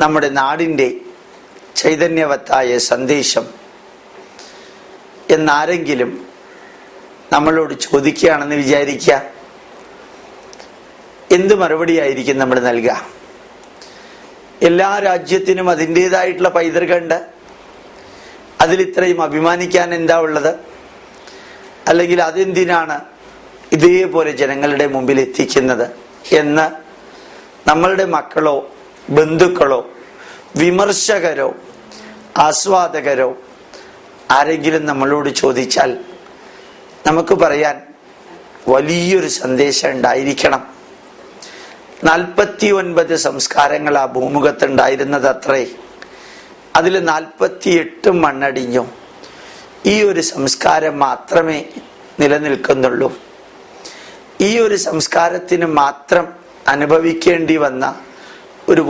നമ്മുടെ നാടിന്റെ ചൈതന്യവത്തായ സന്ദേശം എന്നാരെങ്കിലും നമ്മളോട് ചോദിക്കുകയാണെന്ന് വിചാരിക്കുക എന്ത് മറുപടിയായിരിക്കും നമ്മൾ നൽകുക? എല്ലാ രാജ്യത്തിനും അതിന്റെതായിട്ടുള്ള പൈതൃകമുണ്ട്. അതിലിത്രയും അഭിമാനിക്കാൻ എന്താ ഉള്ളത്? അല്ലെങ്കിൽ അതെന്തിനാണ് ഇതേപോലെ ജനങ്ങളുടെ മുമ്പിൽ എത്തിക്കുന്നത് എന്ന് നമ്മളുടെ മക്കളോ ബന്ധുക്കളോ വിമർശകരോ ആസ്വാദകരോ ആരെങ്കിലും നമ്മളോട് ചോദിച്ചാൽ നമുക്ക് പറയാൻ വലിയൊരു സന്ദേശം ഉണ്ടായിരിക്കണം. നാൽപ്പത്തി ഒൻപത് സംസ്കാരങ്ങൾ ആ ഭൂമുഖത്തുണ്ടായിരുന്നത് അത്രേ. അതിൽ നാൽപ്പത്തി എട്ടും മണ്ണടിഞ്ഞു. ഈ ഒരു സംസ്കാരം മാത്രമേ നിലനിൽക്കുന്നുള്ളൂ. ഈ ഒരു സംസ്കാരത്തിന് മാത്രം അനുഭവിക്കേണ്ടി വന്ന ഒരു